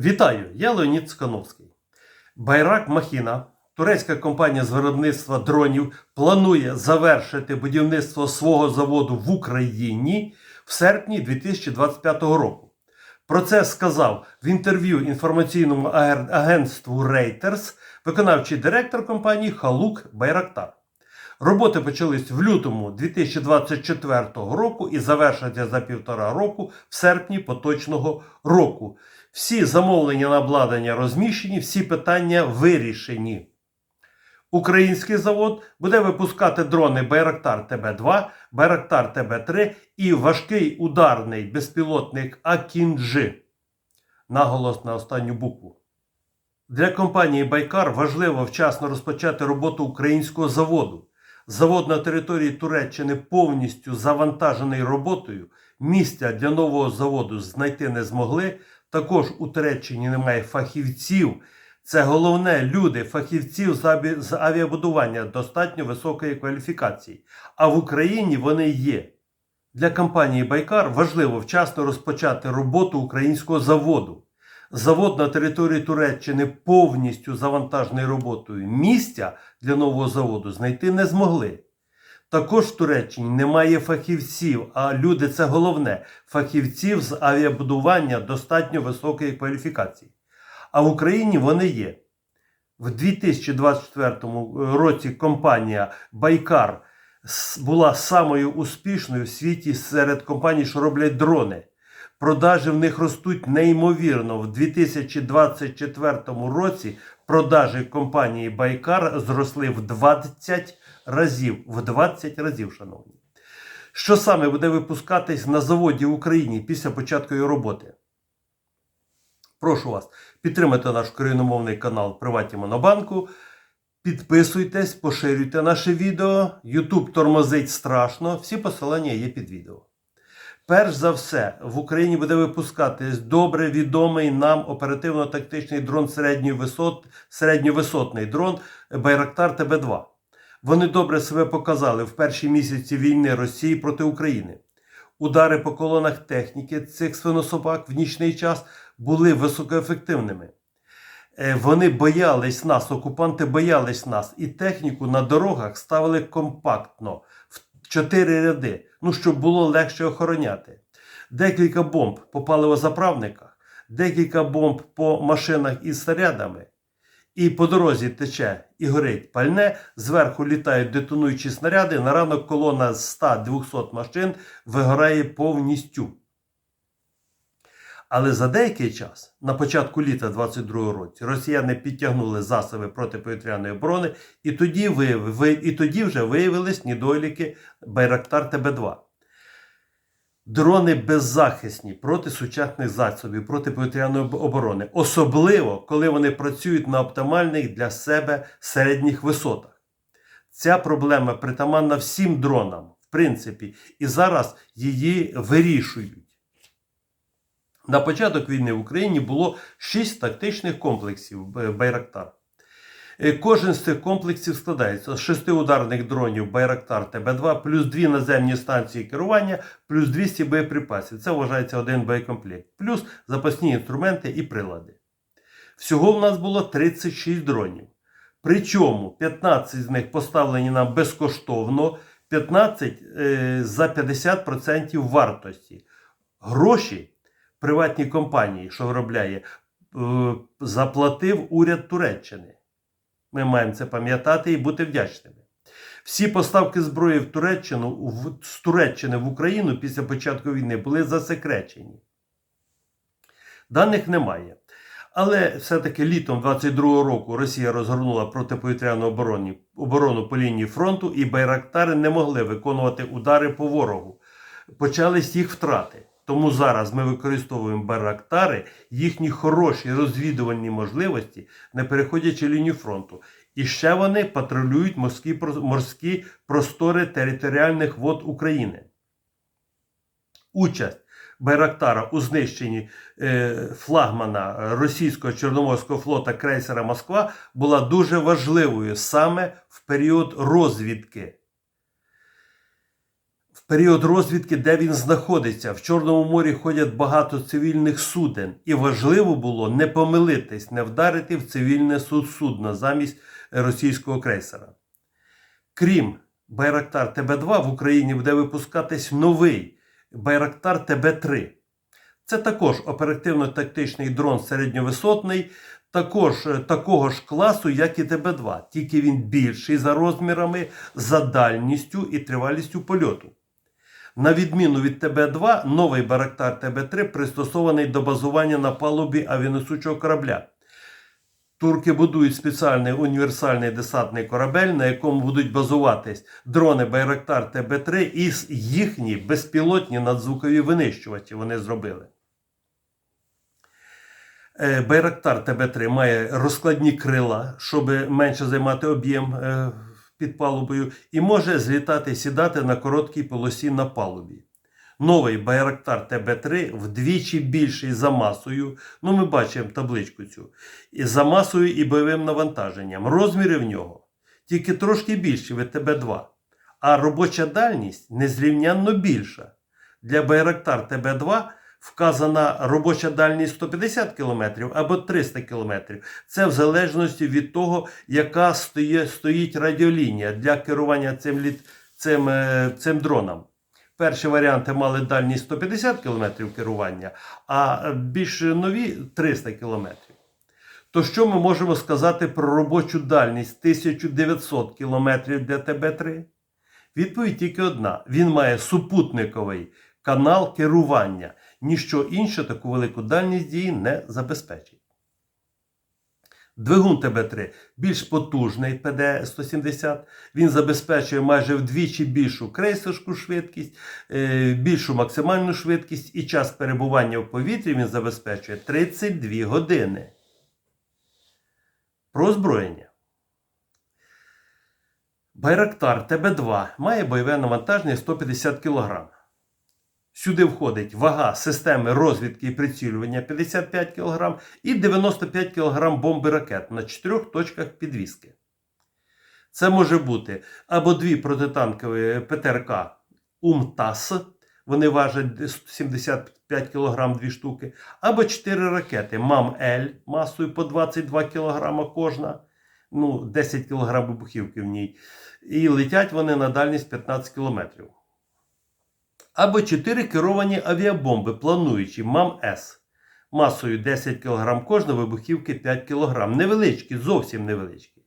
Вітаю! Я Леонід Скановський. Байрак Махіна, турецька компанія з виробництва дронів, планує завершити будівництво свого заводу в Україні в серпні 2025 року. Про це сказав в інтерв'ю інформаційному агентству Reuters виконавчий директор компанії Халук Байрактар. Роботи почались в лютому 2024 року і завершаться за півтора року в серпні поточного року. Всі замовлення на обладнання розміщені, всі питання вирішені. Український завод буде випускати дрони Байрактар ТБ2, Байрактар ТБ3 і важкий ударний безпілотник Акінджи. Наголос на останню букву. Для компанії Байкар важливо вчасно розпочати роботу українського заводу. Завод на території Туреччини повністю завантажений роботою. Місця для нового заводу знайти не змогли. Також у Туреччині немає фахівців. Це головне люди, фахівців з авіабудування достатньо високої кваліфікації. А в Україні вони є. Для компанії Байкар важливо вчасно розпочати роботу українського заводу. Завод на території Туреччини повністю завантажений роботою. Місця для нового заводу знайти не змогли. Також в Туреччині немає фахівців, а люди це головне фахівців з авіабудування достатньо високої кваліфікації. А в Україні вони є. В 2024 році компанія Байкар була самою успішною в світі серед компаній, що роблять дрони. Продажі в них ростуть неймовірно. В 2024 році продажі компанії Байкар зросли в 20 разів. В 20 разів, шановні. Що саме буде випускатись на заводі в Україні після початку її роботи? Прошу вас підтримати наш україномовний канал Приваті Монобанку. Підписуйтесь, поширюйте наше відео. Ютуб тормозить страшно. Всі посилання є під відео. Перш за все, в Україні буде випускатись добре відомий нам оперативно-тактичний дрон середньої висот, середньовисотний дрон Байрактар ТБ2. Вони добре себе показали в перші місяці війни Росії проти України. Удари по колонах техніки цих свинособак в нічний час були високоефективними. Е, Вони боялись нас, окупанти боялись нас, і техніку на дорогах ставили компактно в чотири ряди, ну щоб було легше охороняти. Декілька бомб по паливозаправниках, декілька бомб по машинах із снарядами. І по дорозі тече і горить пальне, зверху літають детонуючі снаряди. На ранок колона з 100-200 машин вигорає повністю. Але за деякий час, на початку літа 22 році, росіяни підтягнули засоби протиповітряної оборони, і тоді, вияв- і тоді вже виявились недоліки Байрактар ТБ2. Дрони беззахисні проти сучасних засобів протиповітряної об- оборони, особливо коли вони працюють на оптимальних для себе середніх висотах. Ця проблема притаманна всім дронам, в принципі, і зараз її вирішують. На початок війни в Україні було 6 тактичних комплексів Байрактар. Е, Кожен з цих комплексів складається з шести ударних дронів Байрактар ТБ2, плюс дві наземні станції керування, плюс 200 боєприпасів. Це вважається один боєкомплект, плюс запасні інструменти і прилади. Всього в нас було 36 дронів. Причому 15 з них поставлені нам безкоштовно, 15 е, за 50% вартості. Гроші приватній компанії, що виробляє, е, заплатив уряд Туреччини. Ми маємо це пам'ятати і бути вдячними. Всі поставки зброї в Туреччину в- з Туреччини в Україну після початку війни були засекречені. Даних немає. Але все-таки літом 22-го року Росія розгорнула протиповітряну оборону, оборону по лінії фронту, і байрактари не могли виконувати удари по ворогу. Почались їх втрати. Тому зараз ми використовуємо байрактари, їхні хороші розвідувальні можливості, не переходячи лінію фронту. І ще вони патрулюють морські, морські простори територіальних вод України. Участь Байрактара у знищенні е, флагмана російського Чорноморського флота крейсера Москва була дуже важливою саме в період розвідки. Період розвідки, де він знаходиться. В Чорному морі ходять багато цивільних суден, і важливо було не помилитись, не вдарити в цивільне судно замість російського крейсера. Крім Байрактар ТБ2 в Україні буде випускатись новий Байрактар ТБ3. Це також оперативно-тактичний дрон середньовисотний, також е, такого ж класу, як і ТБ2, тільки він більший за розмірами, за дальністю і тривалістю польоту. На відміну від ТБ2, новий Барактар ТБ3 пристосований до базування на палубі авіанесучого корабля. Турки будують спеціальний універсальний десантний корабель, на якому будуть базуватись дрони Байрактар ТБ3 і їхні безпілотні надзвукові винищувачі вони зробили. Е, Байрактар ТБ3 має розкладні крила, щоб менше займати об'єм е, під палубою, і може злітати сідати на короткій полосі на палубі. Новий Байрактар ТБ3 вдвічі більший за масою. Ну, ми бачимо табличку цю. І за масою і бойовим навантаженням. Розміри в нього тільки трошки більші від ТБ2. А робоча дальність незрівнянно більша. Для Байрактар ТБ2 вказана робоча дальність 150 км або 300 км. Це в залежності від того, яка стоїть, радіолінія для керування цим, літ, цим, е, цим дроном. Перші варіанти мали дальність 150 км керування, а більш нові 300 км. То що ми можемо сказати про робочу дальність 1900 км для ТБ3? Відповідь тільки одна: він має супутниковий канал керування. Ніщо інше таку велику дальність дії не забезпечить. Двигун ТБ3 більш потужний ПД-170. Він забезпечує майже вдвічі більшу крейсерську швидкість, е, більшу максимальну швидкість і час перебування в повітрі він забезпечує 32 години. Про озброєння. Байрактар ТБ2 має бойове навантаження 150 кг. Сюди входить вага системи розвідки і прицілювання 55 кг і 95 кг бомби ракет на чотирьох точках підвіски. Це може бути або дві протитанкові ПТРК УМТАС, вони важать 75 кг дві штуки, або 4 ракети МАМ-Л масою по 22 кг кожна, ну 10 кг вибухівки в ній. І летять вони на дальність 15 км або 4 керовані авіабомби, плануючі МАМ-С масою 10 кг кожна вибухівки 5 кг. Невеличкі, зовсім невеличкі.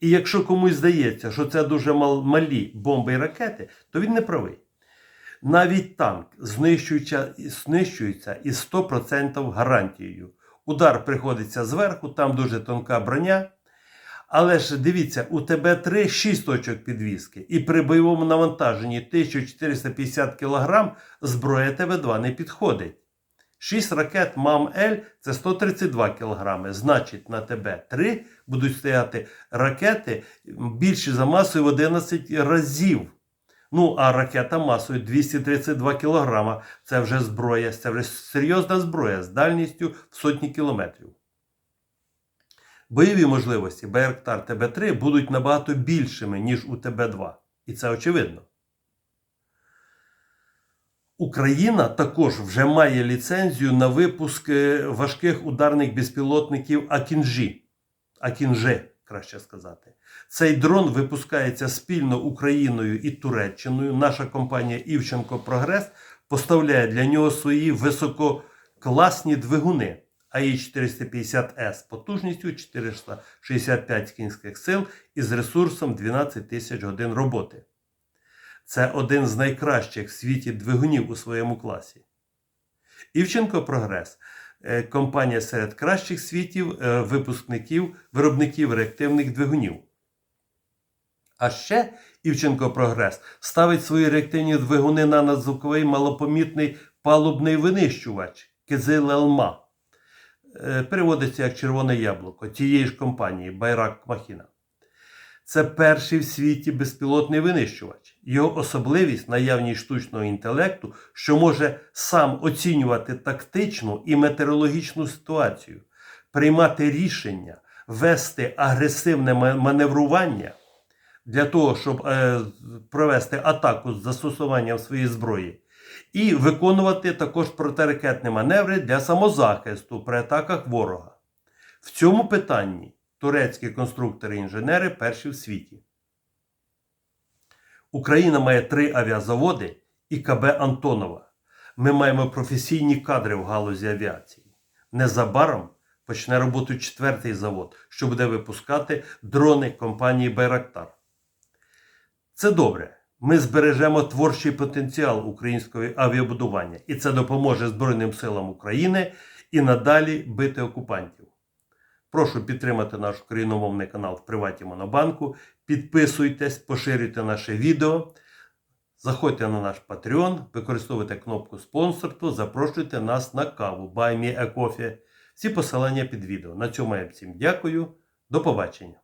І якщо комусь здається, що це дуже малі бомби і ракети, то він не правий. Навіть танк знищується, знищується із 100% гарантією. Удар приходиться зверху, там дуже тонка броня. Але ж дивіться, у тебе 3 6 точок підвіски, і при бойовому навантаженні 1450 кг зброя ТВ2 не підходить. 6 ракет МАМ-Л це 132 кг. Значить, на ТБ-3 будуть стояти ракети більші за масою в 11 разів. Ну, а ракета масою 232 кг. Це вже зброя, це вже серйозна зброя з дальністю в сотні кілометрів. Бойові можливості Байрактар ТБ3 будуть набагато більшими, ніж у ТБ2. І це очевидно. Україна також вже має ліцензію на випуск е, важких ударних безпілотників Акінжі. Акінже, краще сказати. Цей дрон випускається спільно Україною і Туреччиною. Наша компанія Івченко Прогрес поставляє для нього свої висококласні двигуни. АІ-450С потужністю 465 кінських сил із ресурсом 12 тисяч годин роботи. Це один з найкращих в світі двигунів у своєму класі. Івченко Прогрес е, компанія серед кращих світів е, випускників, виробників реактивних двигунів. А ще Івченко Прогрес ставить свої реактивні двигуни на надзвуковий малопомітний палубний винищувач Кизил Елма. Е, переводиться як червоне яблуко тієї ж компанії Байрак Махіна. Це перший в світі безпілотний винищувач. Його особливість наявність штучного інтелекту, що може сам оцінювати тактичну і метеорологічну ситуацію, приймати рішення, вести агресивне маневрування, для того, щоб е, провести атаку з застосуванням своєї зброї, і виконувати також протиракетні маневри для самозахисту при атаках ворога. В цьому питанні турецькі конструктори і інженери перші в світі. Україна має три авіазаводи і КБ Антонова. Ми маємо професійні кадри в галузі авіації. Незабаром почне роботу четвертий завод, що буде випускати дрони компанії Байрактар. Це добре. Ми збережемо творчий потенціал українського авіабудування, і це допоможе Збройним силам України і надалі бити окупантів. Прошу підтримати наш україномовний канал в Приваті Монобанку. Підписуйтесь, поширюйте наше відео. Заходьте на наш Patreon, використовуйте кнопку спонсорству, запрошуйте нас на каву Buy Me. Всі посилання під відео. На цьому я всім дякую. До побачення.